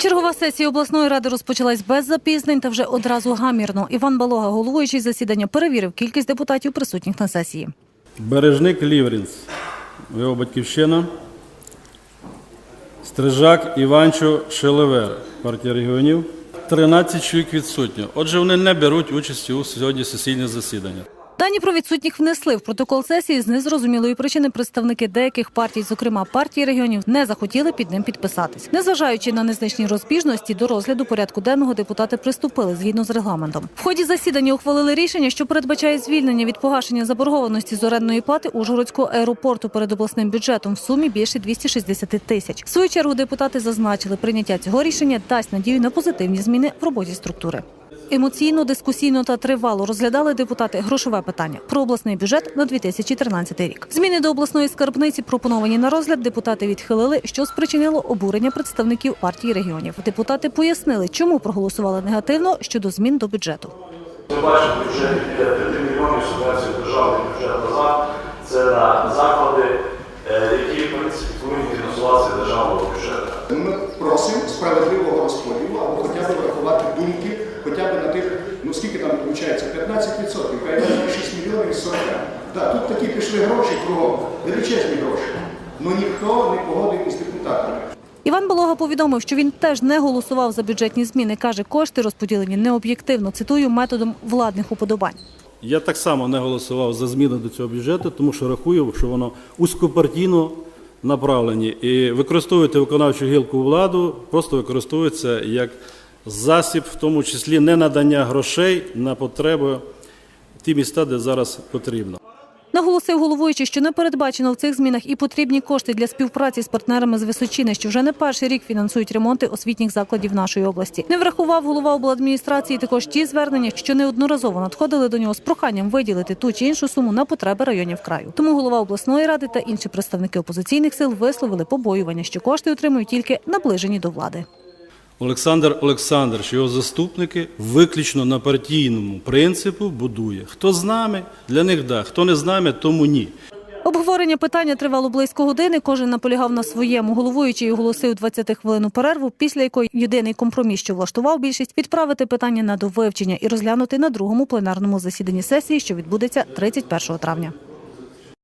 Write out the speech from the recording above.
Чергова сесія обласної ради розпочалась без запізнень та вже одразу гамірно. Іван Балога, головуючий засідання, перевірив кількість депутатів присутніх на сесії. Бережник Ліврінц, його батьківщина. Стрижак Іванчо Шелевер, партія регіонів. 13 чоловік відсутні. Отже, вони не беруть участі у сьогодні сесійне засідання. Дані про відсутніх внесли в протокол сесії з незрозумілої причини. Представники деяких партій, зокрема партії регіонів, не захотіли під ним підписатись. Незважаючи на незначні розбіжності, до розгляду порядку денного депутати приступили згідно з регламентом. В ході засідання ухвалили рішення, що передбачає звільнення від погашення заборгованості з орендної плати Ужгородського аеропорту перед обласним бюджетом в сумі більше 260 тисяч. В свою чергу депутати зазначили, прийняття цього рішення дасть надію на позитивні зміни в роботі структури. Емоційно, дискусійно та тривало розглядали депутати грошове питання про обласний бюджет на 2013 рік. Зміни до обласної скарбниці пропоновані на розгляд. Депутати відхилили, що спричинило обурення представників партії регіонів. Депутати пояснили, чому проголосували негативно щодо змін до бюджету. Ми бачимо, піде 5 мільйонів субвенції в державний бюджет назад. Це на заклади, е, які в принципі повинні фінансуватися державного бюджету. Ми просимо справедливого розподілу або хоча б врахувати думки, хоча б на тих, ну скільки там виходить, 15%, хай навіть 6 мільйонів 40. Да, тут такі пішли гроші кругом, величезні гроші. Ну ніхто не погодив із депутатами. Іван Балога повідомив, що він теж не голосував за бюджетні зміни. каже, кошти розподілені необ'єктивно. Цитую методом владних уподобань. Я так само не голосував за зміни до цього бюджету, тому що рахую, що воно узкопартійно направлені. І використовувати виконавчу гілку владу просто використовується як засіб, в тому числі не надання грошей на потреби ті міста, де зараз потрібно. Наголосив головуючий, що не передбачено в цих змінах і потрібні кошти для співпраці з партнерами з Височини, що вже не перший рік фінансують ремонти освітніх закладів нашої області. Не врахував голова обладміністрації також ті звернення, що неодноразово надходили до нього з проханням виділити ту чи іншу суму на потреби районів краю. Тому голова обласної ради та інші представники опозиційних сил висловили побоювання, що кошти отримують тільки наближені до влади. Олександр Олександрович, його заступники виключно на партійному принципу будує. Хто з нами, для них да, хто не з нами, тому ні. Обговорення питання тривало близько години. Кожен наполягав на своєму. Головуючий оголосив 20 хвилину перерву, після якої єдиний компроміс, що влаштував більшість, відправити питання на довивчення і розглянути на другому пленарному засіданні сесії, що відбудеться 31 травня.